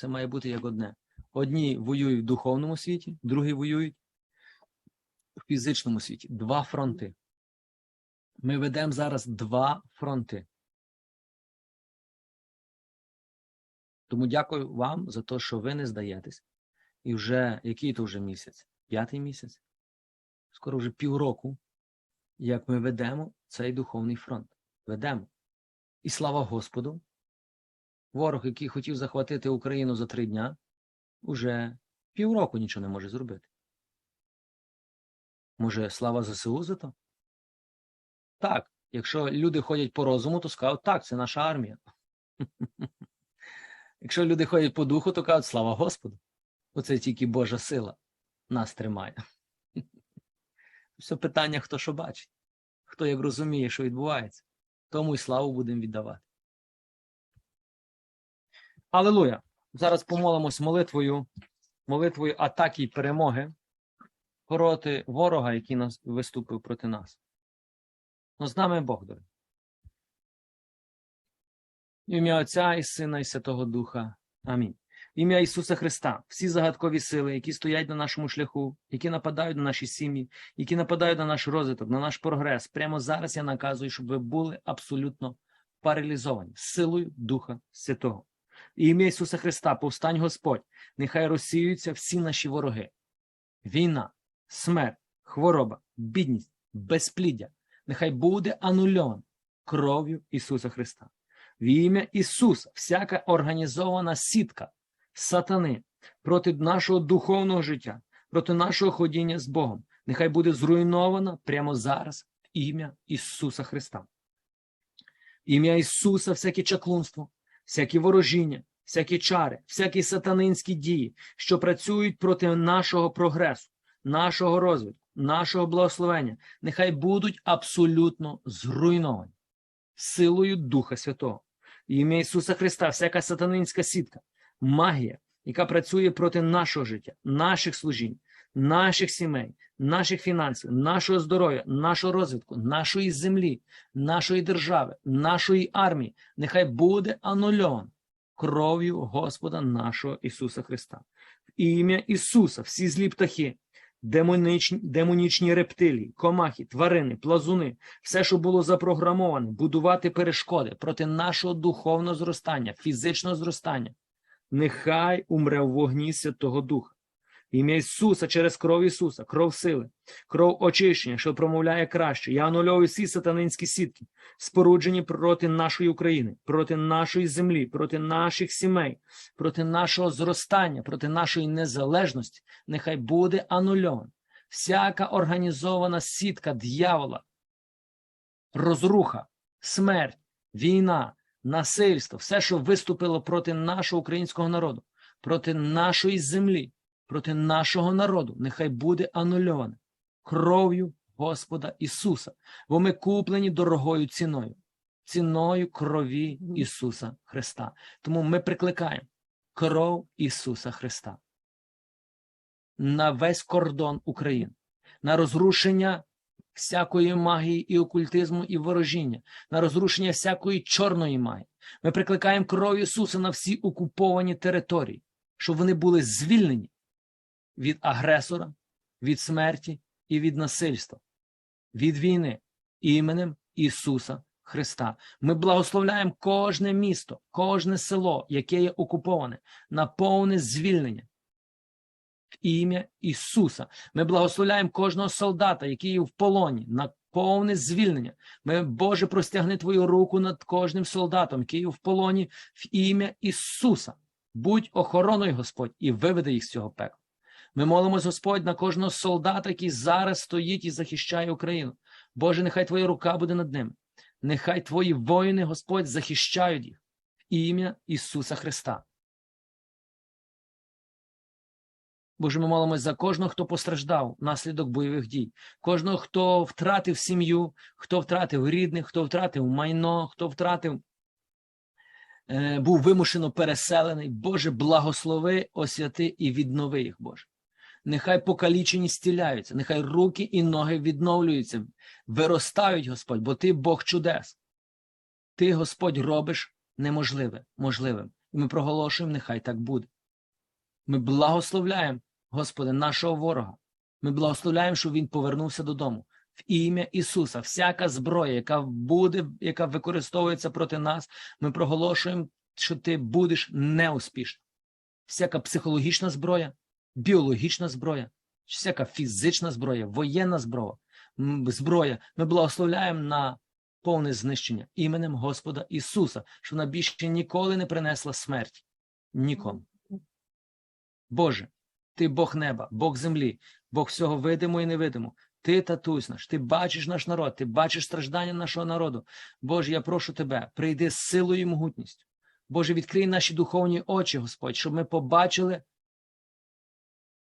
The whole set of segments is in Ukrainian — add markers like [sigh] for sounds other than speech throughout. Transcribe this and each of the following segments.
Це має бути як одне. Одні воюють в духовному світі, другі воюють в фізичному світі. Два фронти. Ми ведемо зараз два фронти. Тому дякую вам за те, що ви не здаєтесь. І вже який то вже місяць? П'ятий місяць? Скоро вже півроку, як ми ведемо цей духовний фронт. Ведемо. І слава Господу. Ворог, який хотів захватити Україну за три дня, уже півроку нічого не може зробити. Може, слава ЗСУ за то? Так. Якщо люди ходять по розуму, то скажуть, так, це наша армія. [laughs] Якщо люди ходять по духу, то кажуть, слава Господу. Оце тільки Божа сила нас тримає. [laughs] Все питання, хто що бачить, хто як розуміє, що відбувається, тому й славу будемо віддавати. Алілуя! Зараз помолимось молитвою, молитвою атаки і перемоги проти ворога, який нас виступив проти нас. Ну, з нами Бог дорогий. Ім'я Отця і Сина, і Святого Духа. Амінь. Ім'я Ісуса Христа, всі загадкові сили, які стоять на нашому шляху, які нападають на наші сім'ї, які нападають на наш розвиток, на наш прогрес. Прямо зараз я наказую, щоб ви були абсолютно паралізовані силою Духа Святого. Ім'я Ісуса Христа, повстань Господь, нехай розсіюються всі наші вороги. Війна, смерть, хвороба, бідність, безпліддя. Нехай буде анульовано кров'ю Ісуса Христа. В ім'я Ісуса, всяка організована сітка сатани проти нашого духовного життя, проти нашого ходіння з Богом, нехай буде зруйнована прямо зараз в ім'я Ісуса Христа. Ім'я Ісуса, всяке чаклунство, всякі ворожіння, всякі чари, всякі сатанинські дії, що працюють проти нашого прогресу, нашого розвитку, нашого благословення, нехай будуть абсолютно зруйновані силою Духа Святого. Ім'я Ісуса Христа, всяка сатанинська сітка, магія, яка працює проти нашого життя, наших служінь, наших сімей, наших фінансів, нашого здоров'я, нашого розвитку, нашої землі, нашої держави, нашої армії, нехай буде анульовано кров'ю Господа нашого Ісуса Христа. В ім'я Ісуса, всі злі птахи, демонічні, демонічні рептилії, комахи, тварини, плазуни, все, що було запрограмоване, будувати перешкоди проти нашого духовного зростання, фізичного зростання, нехай умре в вогні Святого Духа. Ім'я Ісуса через кров Ісуса, кров сили, кров очищення, що промовляє краще. Я анульовую всі сатанинські сітки, споруджені проти нашої України, проти нашої землі, проти наших сімей, проти нашого зростання, проти нашої незалежності. Нехай буде анульована всяка організована сітка дьявола, розруха, смерть, війна, насильство, все, що виступило проти нашого українського народу, проти нашої землі, проти нашого народу, нехай буде анульоване кров'ю Господа Ісуса, бо ми куплені дорогою ціною, ціною крові Ісуса Христа. Тому ми прикликаємо кров Ісуса Христа на весь кордон України, на розрушення всякої магії і окультизму і ворожіння, на розрушення всякої чорної магії. Ми прикликаємо кров Ісуса на всі окуповані території, щоб вони були звільнені від агресора, від смерті і від насильства, від війни іменем Ісуса Христа. Ми благословляємо кожне місто, кожне село, яке є окуповане, на повне звільнення. В ім'я Ісуса. Ми благословляємо кожного солдата, який є в полоні, на повне звільнення. Ми, Боже, простягни Твою руку над кожним солдатом, який є в полоні, в ім'я Ісуса. Будь охороною, Господь, і виведи їх з цього пекла. Ми молимось, Господь, на кожного солдата, який зараз стоїть і захищає Україну. Боже, нехай Твоя рука буде над ними. Нехай Твої воїни, Господь, захищають їх в ім'я Ісуса Христа. Боже, ми молимось за кожного, хто постраждав внаслідок бойових дій, кожного, хто втратив сім'ю, хто втратив рідних, хто втратив майно, хто втратив, е, був вимушено переселений. Боже, благослови, освяти і віднови їх, Боже. Нехай покалічені стіляються, нехай руки і ноги відновлюються, виростають, Господь, бо Ти Бог чудес. Ти, Господь, робиш неможливе можливим. І ми проголошуємо, нехай так буде. Ми благословляємо, Господи, нашого ворога. Ми благословляємо, щоб він повернувся додому. В ім'я Ісуса, всяка зброя, яка буде, яка використовується проти нас, ми проголошуємо, що ти будеш неуспішним. Всяка психологічна зброя, біологічна зброя, всяка фізична зброя, воєнна зброя, зброя. Ми благословляємо на повне знищення іменем Господа Ісуса, що вона більше ніколи не принесла смерті. Нікому. Боже, ти Бог неба, Бог землі, Бог всього видимо і невидимо. Ти татусь наш, ти бачиш наш народ, ти бачиш страждання нашого народу. Боже, я прошу тебе, прийди з силою і могутністю. Боже, відкрий наші духовні очі, Господь, щоб ми побачили,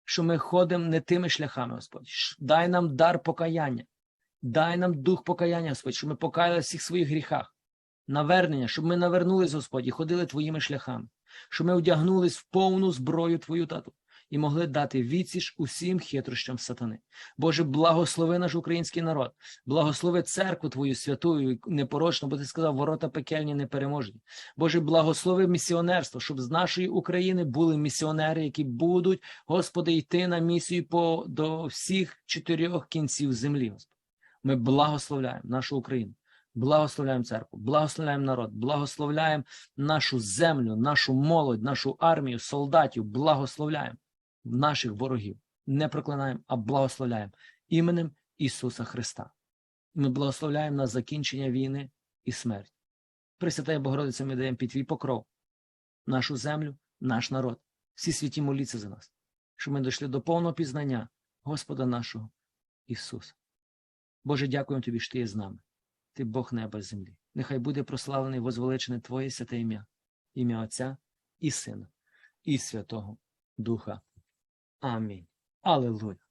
що ми ходимо не тими шляхами, Господь. Дай нам дар покаяння, дай нам дух покаяння, Господь, щоб ми покаялися всіх своїх гріхах. Навернення, щоб ми навернулись, Господь, і ходили твоїми шляхами, щоб ми одягнулись в повну зброю Твою тату і могли дати відсіч усім хитрощам сатани. Боже, благослови наш український народ, благослови церкву Твою святую і непорочну, бо ти сказав, ворота пекельні непереможні. Боже, благослови місіонерство, щоб з нашої України були місіонери, які будуть, Господи, йти на місію по до всіх чотирьох кінців землі. Господи. Ми благословляємо нашу Україну. Благословляємо церкву, благословляємо народ, благословляємо нашу землю, нашу молодь, нашу армію, солдатів, благословляємо наших ворогів. Не проклинаємо, а благословляємо іменем Ісуса Христа. Ми благословляємо на закінчення війни і смерть. Пресвятая Богородиця, ми даємо під твій покров, нашу землю, наш народ. Всі святі моліться за нас, щоб ми дійшли до повного пізнання Господа нашого Ісуса. Боже, дякуємо тобі, що ти є з нами. Ти Бог неба і землі. Нехай буде прославлений, возвеличене Твоє святе ім'я, ім'я Отця і Сина, і Святого Духа. Амінь. Аллилуйя.